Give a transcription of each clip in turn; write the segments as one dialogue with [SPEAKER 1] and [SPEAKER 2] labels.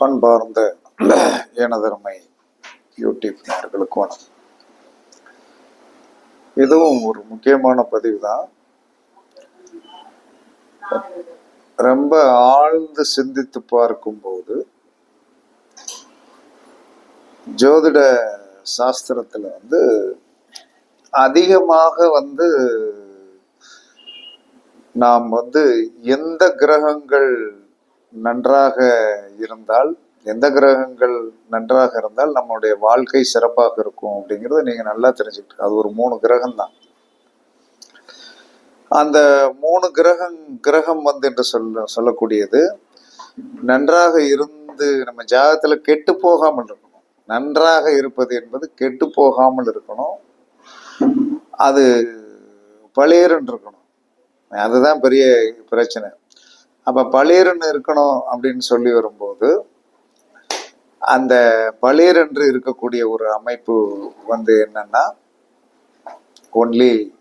[SPEAKER 1] பண்பார்ந்த எனதருமை யூடியூப் நேர்களுக்கு வணக்கம். இதுவும் ஒரு முக்கியமான பதிவு தான் ரொம்ப ஆழ்ந்து சிந்தித்து பார்க்கும்போது ஜோதிட சாஸ்திரத்துல வந்து அதிகமாக வந்து நாம் வந்து எந்த கிரகங்கள் நன்றாக இருந்தால் எந்த கிரகங்கள் நன்றாக இருந்தால் நம்மளுடைய வாழ்க்கை சிறப்பாக இருக்கும் அப்படிங்கிறத நீங்க நல்லா தெரிஞ்சுக்கிட்டு அது ஒரு மூணு கிரகம் தான் அந்த மூணு கிரகம் கிரகம் வந்து என்று சொல்ல சொல்லக்கூடியது நன்றாக இருந்து நம்ம ஜாதகத்துல கெட்டு போகாமல் இருக்கணும். நன்றாக இருப்பது என்பது கெட்டு போகாமல் இருக்கணும். அது பளிர்ன்னு இருக்கணும். அதுதான் பெரிய பிரச்சனை. அப்ப பளிர்ன்னு இருக்கணும் அப்படின்னு சொல்லி வரும்போது அந்த பளிரென்று இருக்கக்கூடிய ஒரு அமைப்பு வந்து என்னன்னா ஒன்லி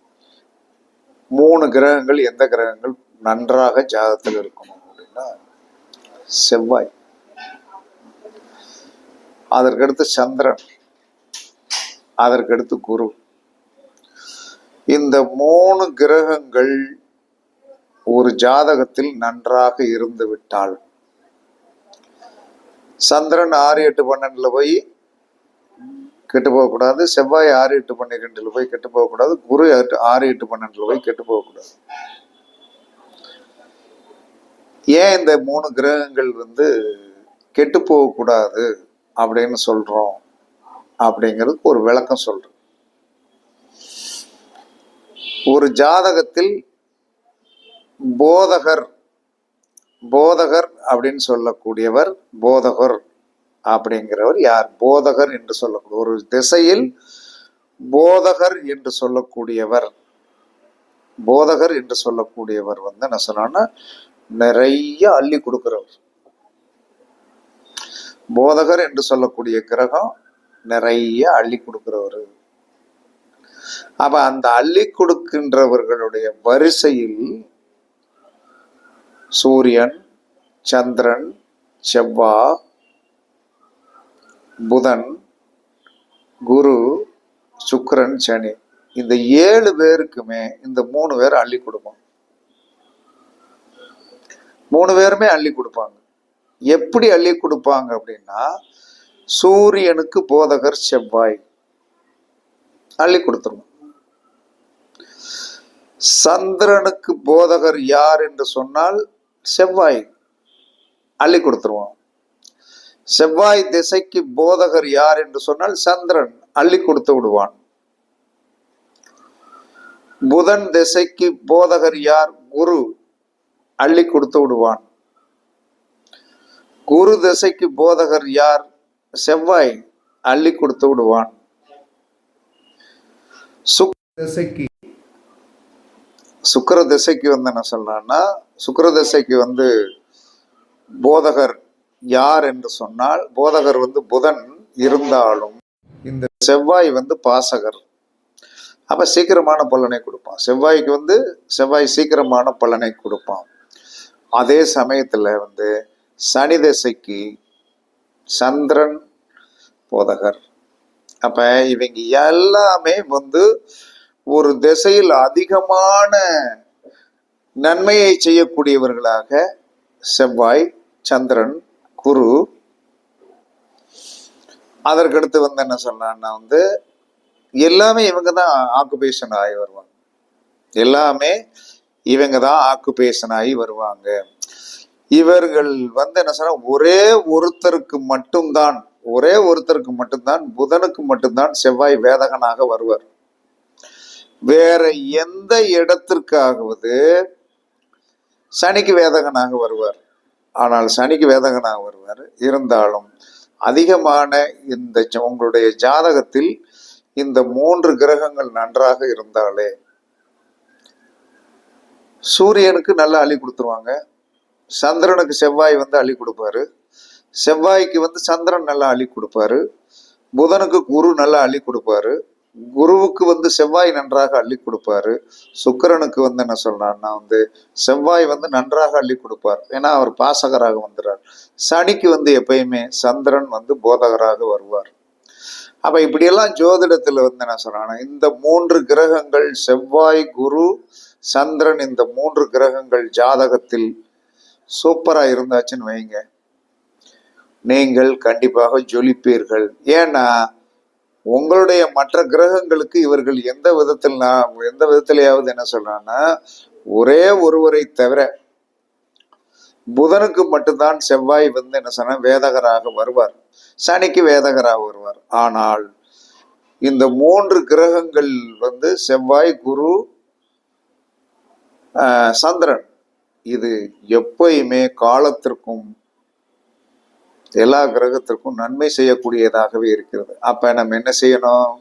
[SPEAKER 1] மூணு கிரகங்கள் எந்த கிரகங்கள் நன்றாக ஜாதத்தில் இருக்கணும் அப்படின்னா செவ்வாய். அதற்கடுத்து சந்திரன். அதற்கடுத்து குரு. இந்த மூணு கிரகங்கள் ஒரு ஜாதகத்தில் நன்றாக இருந்து விட்டால் சந்திரன் ஆறு எட்டு பன்னெண்டுல போய் கெட்டு போகக்கூடாது செவ்வாய் ஆறு எட்டு பன்னிரெண்டுல போய் கெட்டு போகக்கூடாது குரு எட்டு- ஆறு எட்டு பன்னெண்டுல போய் கெட்டு போகக்கூடாது ஏன் இந்த மூணு கிரகங்கள் வந்து கெட்டு போகக்கூடாது அப்படின்னு சொல்றோம்? அப்படிங்கிறதுக்கு ஒரு விளக்கம் சொல்றேன். ஒரு ஜாதகத்தில் போதகர் போதகர் அப்படின்னு சொல்லக்கூடியவர் போதகர் அப்படிங்கிறவர் யார்? போதகர் என்று சொல்லக்கூடிய ஒரு திசையில் போதகர் என்று சொல்லக்கூடியவர் போதகர் என்று சொல்லக்கூடியவர் வந்து என்ன சொன்னா நிறைய அள்ளி கொடுக்கிறவர். போதகர் என்று சொல்லக்கூடிய கிரகம் நிறைய அள்ளி கொடுக்கிறவர். அப்ப அந்த அள்ளி கொடுக்கின்றவர்களுடைய வரிசையில் சூரியன் சந்திரன் செவ்வா புதன் குரு சுக்கரன் சனி. இந்த ஏழு பேருக்குமே இந்த மூணு பேர் அள்ளி கொடுப்பாங்க மூணு பேருமே அள்ளி கொடுப்பாங்க. எப்படி அள்ளி கொடுப்பாங்க அப்படின்னா சூரியனுக்கு போதகர் செவ்வாய். அள்ளி கொடுத்துருவோம். சந்திரனுக்கு போதகர் யார் என்று சொன்னால் செவ்வாய் அள்ளி கொடுத்துருவோம் செவ்வாய் திசைக்கு போதகர் யார் என்று சொன்னால் சந்திரன் அள்ளி கொடுத்து விடுவான். புதன் திசைக்கு போதகர் யார்? குரு அள்ளி கொடுத்து விடுவான். குரு திசைக்கு போதகர் யார்? செவ்வாய் அள்ளி கொடுத்து விடுவான். சுக் திசைக்கு சுக்கர திசைக்கு வந்து என்ன சொல்லலாம்னா சுக்கர திசைக்கு வந்து போதகர் யார் என்று சொன்னால் போதகர் வந்து புதன் இருந்தாலும் இந்த செவ்வாய் வந்து பாசகர். அப்ப சீக்கிரமான பலனை கொடுப்பான். செவ்வாய்க்கு வந்து செவ்வாய் சீக்கிரமான பலனை கொடுப்பான். அதே சமயத்துல வந்து சனி திசைக்கு சந்திரன் போதகர். அப்ப இவங்க எல்லாமே வந்து ஒரு திசையில் அதிகமான நன்மையை செய்யக்கூடியவர்களாக செவ்வாய் சந்திரன் குரு. அதற்கடுத்து வந்து என்ன சொன்னான்னா வந்து எல்லாமே இவங்க தான் ஆக்குபேஷன் ஆகி வருவாங்க. எல்லாமே இவங்க தான் ஆக்குபேஷன் ஆகி வருவாங்க. இவர்கள் வந்து என்ன சொன்னா ஒரே ஒருத்தருக்கு மட்டும்தான் ஒரே ஒருத்தருக்கு மட்டும்தான் புதனுக்கு மட்டும்தான் செவ்வாய் வேதகனாக வருவார். வேற எந்த இடத்திற்காகவது சனிக்கு வேதகனாக வருவார். ஆனால் சனிக்கு வேதகனாக வருவார். இருந்தாலும் அதிகமான இந்த ஜ- உங்களுடைய ஜாதகத்தில் இந்த மூன்று கிரகங்கள் நன்றாக இருந்தாலே சூரியனுக்கு நல்லா அள்ளி கொடுத்துருவாங்க. சந்திரனுக்கு செவ்வாய் வந்து அள்ளி கொடுப்பாரு. செவ்வாய்க்கு வந்து சந்திரன் நல்லா அள்ளி கொடுப்பாரு. புதனுக்கு குரு நல்லா அள்ளி கொடுப்பாரு. குருவுக்கு வந்து செவ்வாய் நன்றாக அள்ளி கொடுப்பாரு. சுக்கிரனுக்கு வந்து என்ன சொல்றாருன்னா வந்து செவ்வாய் வந்து நன்றாக அள்ளி கொடுப்பார். ஏன்னா அவர் பாசகராக வந்துறார். சனிக்கு வந்து எப்பயுமே சந்திரன் வந்து போதகராக வருவார். அப்ப இப்படியெல்லாம் ஜோதிடத்துல வந்து என்ன சொல்றாங்கன்னா இந்த மூன்று கிரகங்கள் செவ்வாய் குரு சந்திரன் இந்த மூன்று கிரகங்கள் ஜாதகத்தில் சூப்பரா இருந்தாச்சுன்னு வைங்க. நீங்கள் கண்டிப்பாக ஜொலிப்பீர்கள். ஏன்னா உங்களுடைய மற்ற கிரகங்களுக்கு இவர்கள் எந்த விதத்தில் நான் எந்த விதத்திலேயாவது என்ன சொல்றான்னா ஒரே ஒருவரை தவிர புதனுக்கு மட்டும்தான் செவ்வாய் வந்து என்ன சொன்னா வேதகராக வருவார். சனிக்கு வேதகராக வருவார். ஆனால் இந்த மூன்று கிரகங்கள் வந்து செவ்வாய் குரு சந்திரன். இது எப்பயுமே காலத்திற்கும் எல்லா கிரகத்திற்கும் நன்மை செய்யக்கூடியதாகவே இருக்கிறது. அப்ப நம்ம என்ன செய்யணும்?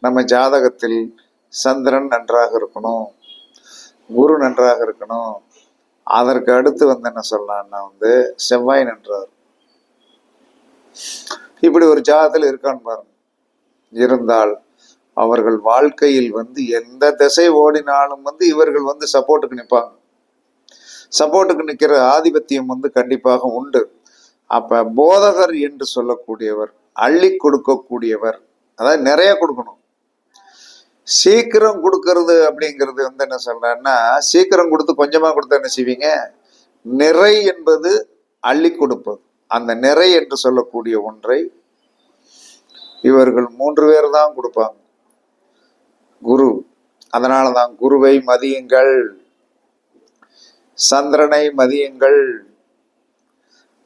[SPEAKER 1] நம்ம ஜாதகத்தில் சந்திரன் நன்றாக இருக்கணும். குரு நன்றாக இருக்கணும். அதற்கு அடுத்து வந்து என்ன சொல்லலாம்னா வந்து செவ்வாய் நன்றார். இப்படி ஒரு ஜாதத்தில் இருக்கான்னு பாருங்க. இருந்தால் அவர்கள் வாழ்க்கையில் வந்து எந்த திசை ஓடினாலும் வந்து இவர்கள் வந்து சப்போர்ட்டுக்கு நிற்பாங்க. சப்போர்ட்டுக்கு நிற்கிற ஆதிபத்தியம் வந்து கண்டிப்பாக உண்டு. அப்ப போதகர் என்று சொல்லக்கூடியவர் அள்ளி கொடுக்கக்கூடியவர் அதாவது நிறைய கொடுக்கணும். சீக்கிரம் கொடுக்கறது அப்படிங்கிறது வந்து என்ன சொல்றேன்னா சீக்கிரம் கொடுத்து கொஞ்சமா கொடுத்தா என்ன செய்வீங்க? நிறை என்பது அள்ளி கொடுப்பது. அந்த நிறை என்று சொல்லக்கூடிய ஒன்றை இவர்கள் மூன்று பேர் தான் கொடுப்பாங்க. குரு அதனால தான் குருவை மதியுங்கள். சந்திரனை மதியுங்கள்.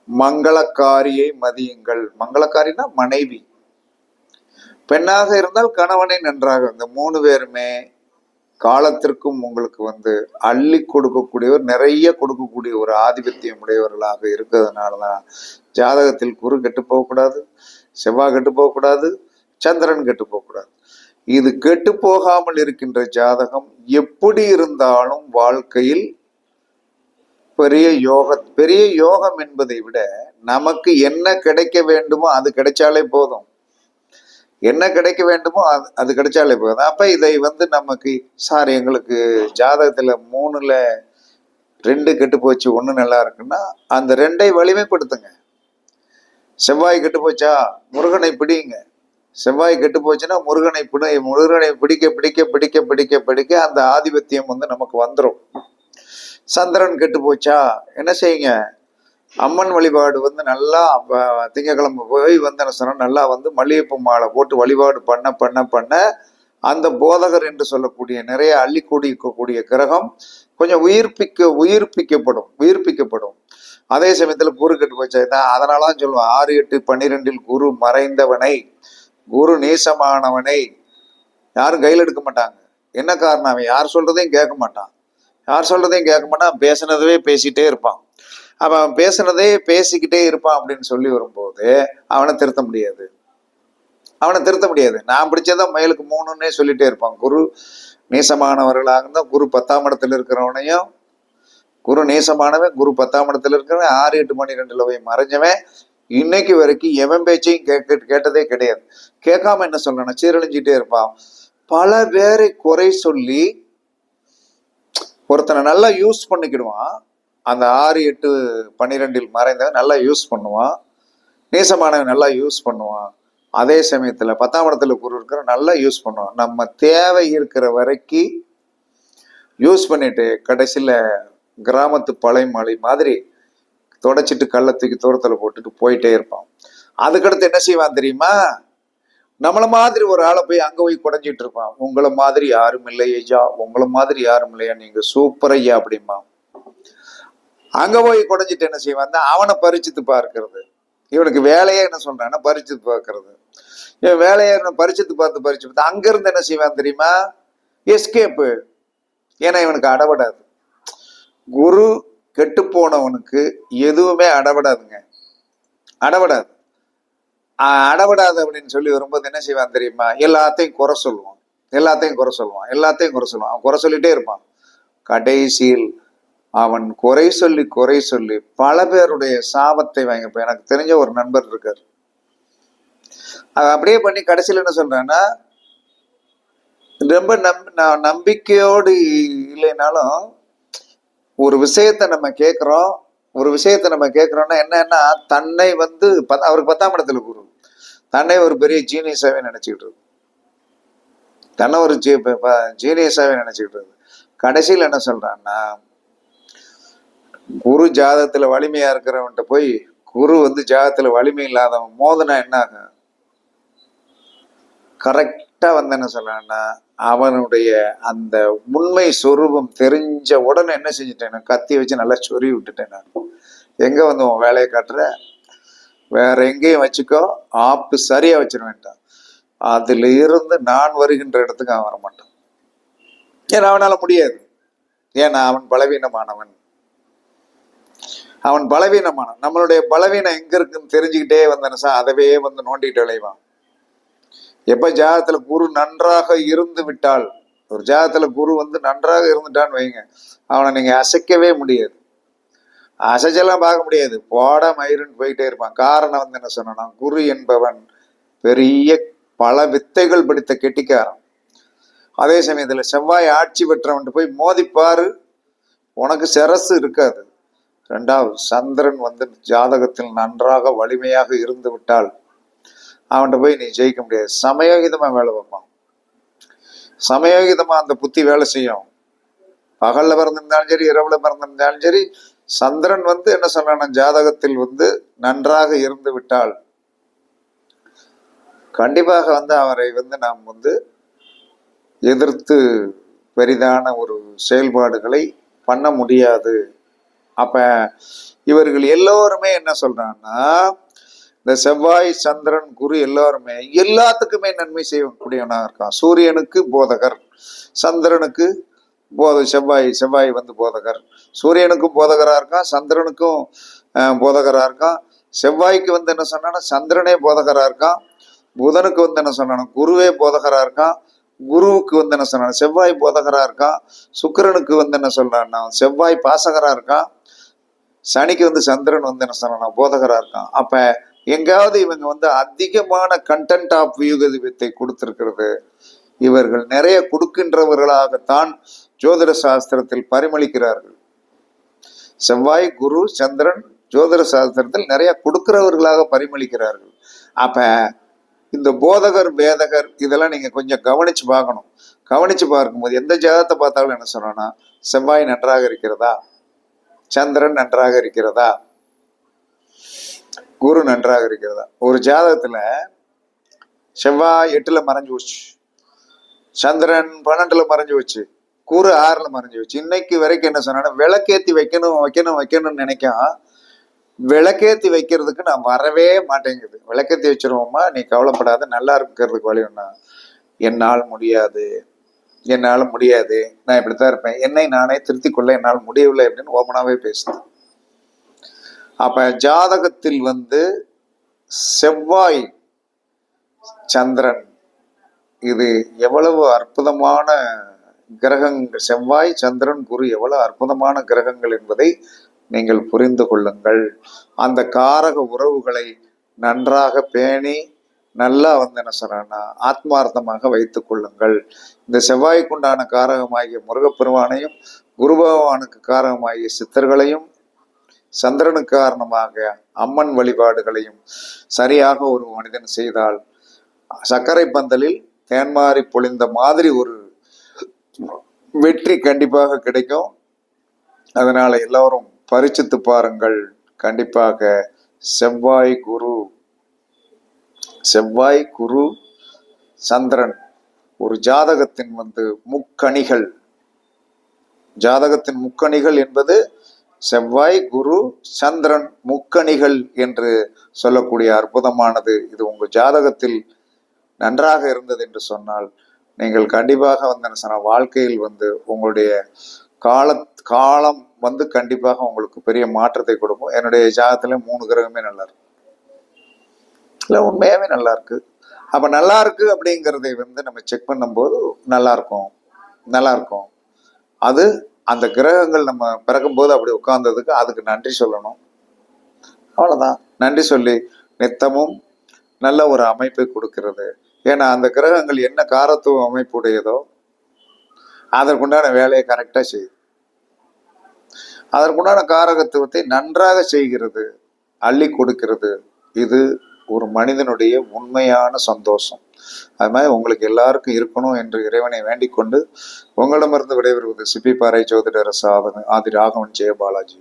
[SPEAKER 1] மங்களக்காரியை மதியுங்கள். மங்களக்காரினா மனைவி. பெண்ணாக இருந்தால் கணவனை நன்றாக. இந்த மூணு பேருமே காலத்திற்கும் உங்களுக்கு வந்து அள்ளி கொடுக்கக்கூடியவர் நிறைய கொடுக்கக்கூடிய ஒரு ஆதிபத்தியம் உடையவர்களாக இருக்கிறதுனால தான் ஜாதகத்தில் குரு கெட்டு போகக்கூடாது செவ்வாய் கெட்டு போகக்கூடாது சந்திரன் கெட்டு போகக்கூடாது. இது கெட்டு போகாமல் இருக்கின்ற ஜாதகம் எப்படி இருந்தாலும் வாழ்க்கையில் பெரிய யோக பெரிய யோகம் என்பதை விட நமக்கு என்ன கிடைக்க வேண்டுமோ அது கிடைச்சாலே போதும். என்ன கிடைக்க வேண்டுமோ அது அது கிடைச்சாலே போதும். அப்ப இதை வந்து நமக்கு சார் எங்களுக்கு ஜாதகத்துல மூணுல ரெண்டு கெட்டு போச்சு ஒன்று நல்லா இருக்குன்னா அந்த ரெண்டை வலிமைப்படுத்துங்க. செவ்வாய் கெட்டு போச்சா? முருகனை பிடிங்க. செவ்வாய் கெட்டு போச்சுன்னா முருகனை பிடி முருகனை பிடிக்க பிடிக்க பிடிக்க பிடிக்க பிடிக்க அந்த ஆதிபத்தியம் வந்து நமக்கு வந்துடும் சந்திரன் கெட்டு போச்சா என்ன செய்யுங்க? அம்மன் வழிபாடு வந்து நல்லா திங்கக்கிழமை போய் வந்தனசனம் நல்லா வந்து மல்லிகைப்பூ மாலை போட்டு வழிபாடு பண்ண பண்ண பண்ண அந்த போதகர் என்று சொல்லக்கூடிய நிறைய அள்ளி கூடியிருக்கக்கூடிய கிரகம் கொஞ்சம் உயிர்ப்பிக்க உயிர்ப்பிக்கப்படும் உயிர்ப்பிக்கப்படும். அதே சமயத்தில் குரு கெட்டு போச்சா? தான் அதனால தான் சொல்லுவேன் ஆறு எட்டு பன்னிரெண்டில் குரு மறைந்தவனை குரு நீசமானவனை யாரும் கையில் எடுக்க மாட்டாங்க. என்ன காரணம்? அவன் யார் சொல்றதையும் கேட்க மாட்டான். யார் சொல்றதையும் கேட்க மாட்டான். பேசுனதவே பேசிகிட்டே இருப்பான். அப்ப அவன் பேசுனதே பேசிக்கிட்டே இருப்பான் அப்படின்னு சொல்லி வரும்போது அவனை திருத்த முடியாது. அவனை திருத்த முடியாது. நான் பிடிச்சதான் மயிலுக்கு மூணுன்னே சொல்லிட்டே இருப்பான். குரு நேசமானவர்களாக இருந்தால் குரு பத்தாம் இடத்துல இருக்கிறவனையும் குரு நேசமானவன் குரு பத்தாம் இடத்துல இருக்கிறவன் ஆறு எட்டு மணி ரெண்டுல போய் மறைஞ்சவன் இன்னைக்கு வரைக்கும் எவன் பேச்சையும் கேட்க கேட்டதே கிடையாது. கேட்காம என்ன சொல்லணும் சீரழிஞ்சிட்டே இருப்பான். பல பேரை குறை சொல்லி ஒருத்தனை நல்லா யூஸ் பண்ணிக்கிடுவான். அந்த ஆறு எட்டு பன்னிரெண்டில் மறைந்தவன் நல்லா யூஸ் பண்ணுவான். நேசமானவன் நல்லா யூஸ் பண்ணுவான். அதே சமயத்தில் பத்தாம் இடத்துல குரு இருக்கிற நல்லா யூஸ் பண்ணுவான். நம்ம தேவை இருக்கிற வரைக்கும் யூஸ் பண்ணிட்டு கடைசியில் கிராமத்து பழைமலை மாதிரி தொடச்சிட்டு கள்ளத்துக்கு தூக்கி போட்டுட்டு போயிட்டே இருப்பான். அதுக்கடுத்து என்ன செய்வான் தெரியுமா? நம்மள மாதிரி ஒரு ஆளை போய் அங்க போய் குறைஞ்சிட்டு இருப்பான். உங்களை மாதிரி யாரும் இல்லை ஐயா. உங்களை மாதிரி யாரும் இல்லையா? நீங்க சூப்பர் ஐயா அப்படிமா அங்க போய் குடைஞ்சிட்டு என்ன செய்வான்? அவனை பறிச்சுத்து பார்க்கறது. இவனுக்கு வேலையே என்ன சொல்றான்னா பறிச்சுத்து பார்க்கறது? இவன் வேலையை என்ன பரிச்சித்து பார்த்து பறிச்சு பார்த்து அங்க இருந்து என்ன செய்வான் தெரியுமா? எஸ்கேப்பு ஏன்னா இவனுக்கு அடபடாது. குரு கெட்டு போனவனுக்கு எதுவுமே அடபடாதுங்க. அடபடாது. ஆஹ் அப்படின்னு சொல்லி வரும்போது என்ன செய்வான் தெரியுமா? எல்லாத்தையும் குறை சொல்லுவான். எல்லாத்தையும் குறை சொல்லுவான். எல்லாத்தையும் குறை சொல்லுவான். அவன் குறை சொல்லிட்டே இருப்பான். கடைசியில் அவன் குறை சொல்லி குறை சொல்லி பல பேருடைய சாபத்தை வாங்கி எனக்கு தெரிஞ்ச ஒரு நண்பர் இருக்கார். அதை அப்படியே பண்ணி கடைசியில் என்ன சொல்றேன்னா ரொம்ப நம் நான் நம்பிக்கையோடு இல்லைனாலும் ஒரு விஷயத்த நம்ம கேட்குறோம். ஒரு விஷயத்தை நம்ம கேட்குறோம்னா என்னன்னா தன்னை வந்து பத்- அவருக்கு பத்தாம் இடத்துல குரு. தன்னை ஒரு பெரிய ஜீனியஸாவே நினைச்சுக்கிட்டு இருக்கு. தன்னை ஒரு ஜீ ஜீனியஸாவே நினைச்சுக்கிட்டு இருக்கு. கடைசியில் என்ன சொல்றான்னா குரு ஜாதத்துல வலிமையா இருக்கிறவன்ட்ட போய் குரு வந்து ஜாதத்துல வலிமை இல்லாதவன் மோதனா என்ன ஆகும்? கரெக்டா வந்து என்ன சொல்றான்னா அவனுடைய அந்த உண்மை சொரூபம் தெரிஞ்ச உடனே என்ன செஞ்சுட்டேன் கத்தி வச்சு நல்லா சொறி விட்டுட்டேன் நான். எங்க வந்து உன் வேலையை காட்டுற? வேற எங்கேயும் வச்சுக்கோ ஆப்பு சரியா வச்சிட அதுல இருந்து நான் வருகின்ற இடத்துக்கு அவன் வரமாட்டான் ஏன்னா அவனால முடியாது. ஏன்னா அவன் பலவீனமானவன். அவன் பலவீனமானவன். நம்மளுடைய பலவீனம் எங்க இருக்குன்னு தெரிஞ்சுக்கிட்டே வந்தனசா அதவே வந்து நோண்டிட்டு விளைவான் எப்ப ஜாதத்துல குரு நன்றாக இருந்து விட்டால் ஒரு ஜாதத்துல குரு வந்து நன்றாக இருந்துட்டான்னு வைங்க. அவனை நீங்க அசைக்கவே முடியாது. அசைச்செல்லாம் பார்க்க முடியாது. போட மயிருன்னு போயிட்டே இருப்பான். காரணம் வந்து என்ன சொன்னா குரு என்பவன் பெரிய பல வித்தைகள் படித்த கெட்டிக்காரன். அதே சமயத்துல செவ்வாய் ஆட்சி பெற்றவன் போய் மோதிப்பாரு. உனக்கு சிரசு இருக்காது. ரெண்டாவது சந்திரன் வந்து ஜாதகத்தில் நன்றாக வலிமையாக இருந்து விட்டால் அவன்கிட்ட போய் நீ ஜெயிக்க முடியாது. சமயோகிதமா வேலை வைப்பான் சமயோகிதமா அந்த புத்தி வேலை செய்யும். பகல்ல பிறந்திருந்தாலும் சரி இரவுல பிறந்திருந்தாலும் சரி சந்திரன் வந்து என்ன சொல்றான ஜாதகத்தில் வந்து நன்றாக இருந்து விட்டால் கண்டிப்பாக வந்து அவரை வந்து நாம் வந்து எதிர்த்து பெரிதான ஒரு செயல்பாடுகளை பண்ண முடியாது. அப்ப இவர்கள் எல்லோருமே என்ன சொல்றான்னா இந்த செவ்வாய் சந்திரன் குரு எல்லாருமே எல்லாத்துக்குமே நன்மை செய்யக்கூடியவனாக இருக்கான். சூரியனுக்கு போதகர் சந்திரனுக்கு போத செவ்வாய் செவ்வாய் வந்து போதகர். சூரியனுக்கும் போதகரா இருக்கான் சந்திரனுக்கும் போதகராக போதகரா இருக்கான் செவ்வாய்க்கு வந்து என்ன சொன்னான்னா சந்திரனே போதகரா இருக்கான் புதனுக்கு வந்து என்ன சொன்னானா குருவே போதகரா இருக்கான் குருவுக்கு வந்து என்ன சொன்னான் செவ்வாய் போதகரா இருக்கான் சுக்கிரனுக்கு வந்து என்ன சொல்றான்னா செவ்வாய் பாசகரா இருக்கான் சனிக்கு வந்து சந்திரன் வந்து என்ன சொன்னா போதகரா இருக்கான் அப்ப எங்காவது இவங்க வந்து அதிகமான கண்டென்ட் ஆஃப் வியூகதிபத்தை கொடுத்திருக்கிறது. இவர்கள் நிறைய கொடுக்கின்றவர்களாகத்தான் ஜோதிட சாஸ்திரத்தில் பரிமளிக்கிறார்கள். செவ்வாய் குரு சந்திரன் ஜோதிட சாஸ்திரத்தில் நிறைய கொடுக்கிறவர்களாக பரிமளிக்கிறார்கள். அப்ப இந்த போதகர் வேதகர் இதெல்லாம் நீங்க கொஞ்சம் கவனிச்சு பார்க்கணும். கவனிச்சு பார்க்கும்போது எந்த ஜாதகத்தை பார்த்தாலும் என்ன சொன்னோம்னா செவ்வாய் நன்றாக இருக்கிறதா? சந்திரன் நன்றாக இருக்கிறதா? குரு நன்றாக இருக்கிறதா? ஒரு ஜாதகத்துல செவ்வாய் எட்டுல மறைஞ்சு போச்சு. சந்திரன் பன்னெண்டுல மறைஞ்சு வச்சு கூறு ஆறுல மறைஞ்சு வச்சு இன்னைக்கு வரைக்கும் என்ன சொன்னா விளக்கேத்தி வைக்கணும் வைக்கணும் வைக்கணும்னு நினைக்கும் விளக்கேத்தி வைக்கிறதுக்கு நான் வரவே மாட்டேங்குது. விளக்கேத்தி வச்சிருவோமா? நீ கவலைப்படாத நல்லா இருக்கிறதுக்கு வழி ஒண்ணா. என்னால் முடியாது. என்னால் முடியாது. நான் இப்படித்தான் இருப்பேன். என்னை நானே திருத்தி கொள்ள என்னால் முடியவில்லை அப்படின்னு ஓமனாவே பேசுது. அப்ப ஜாதகத்தில் வந்து செவ்வாய் சந்திரன். இது எவ்வளவு அற்புதமான கிரகங்கள் செவ்வாய் சந்திரன் குரு எவ்வளவு அற்புதமான கிரகங்கள் என்பதை நீங்கள் புரிந்து கொள்ளுங்கள். அந்த காரக உறவுகளை நன்றாக பேணி நல்லா வந்து என்ன சொல்றேன்னா ஆத்மார்த்தமாக வைத்துக் கொள்ளுங்கள். இந்த செவ்வாய்க்குண்டான காரகமாகிய முருகப்பெருமானையும் குரு பகவானுக்கு காரகமாகிய சித்தர்களையும் சந்திரனுக்கு காரணமாக அம்மன் வழிபாடுகளையும் சரியாக ஒரு மனிதன் செய்தால் சர்க்கரை பந்தலில் தேன்மாறி பொழிந்த மாதிரி ஒரு வெற்றி கண்டிப்பாக கிடைக்கும். அதனால எல்லாரும் பரிச்சித்து பாருங்கள். கண்டிப்பாக செவ்வாய் குரு செவ்வாய் குரு சந்திரன் ஒரு ஜாதகத்தின் வந்து முக்கணிகள். ஜாதகத்தின் முக்கணிகள் என்பது செவ்வாய் குரு சந்திரன் முக்கணிகள் என்று சொல்லக்கூடிய அற்புதமானது. இது உங்கள் ஜாதகத்தில் நன்றாக இருந்தது என்று சொன்னால் நீங்கள் கண்டிப்பாக வந்து என்ன சொன்ன வாழ்க்கையில் வந்து உங்களுடைய கால காலம் வந்து கண்டிப்பாக உங்களுக்கு பெரிய மாற்றத்தை கொடுக்கும். என்னுடைய ஜாதகத்துல மூணு கிரகமே நல்லா இருக்கு. இல்லை உண்மையாகவே நல்லா இருக்கு. அப்போ நல்லா இருக்கு அப்படிங்கிறதை வந்து நம்ம செக் பண்ணும்போது நல்லா இருக்கும். நல்லா இருக்கும். அது அந்த கிரகங்கள் நம்ம பிறக்கும்போது அப்படி உட்கார்ந்ததுக்கு அதுக்கு நன்றி சொல்லணும். அவ்வளோதான் நன்றி சொல்லி நித்தமும் நல்ல ஒரு அமைப்பை கொடுக்கிறது. ஏன்னா அந்த கிரகங்கள் என்ன காரத்துவம் அமைப்புடையதோ அதற்குண்டான வேலையை கரெக்டாக செய்யுது. அதற்குண்டான காரகத்துவத்தை நன்றாக செய்கிறது அள்ளி கொடுக்கிறது இது ஒரு மனிதனுடைய உண்மையான சந்தோஷம். அது மாதிரி உங்களுக்கு எல்லாருக்கும் இருக்கணும் என்று இறைவனை வேண்டிக் கொண்டு உங்களிடமிருந்து விடைபெறுவது சிப்பிப்பாறை ஜோதிடர் சாதன ஆதி ராகவன் ஜெயபாலாஜி.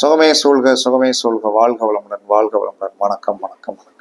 [SPEAKER 1] சுகமே சூழ்க சுகமே சூழ்க வாழ்க வளமுடன் வாழ்க வளமுடன். வணக்கம் வணக்கம் வணக்கம்.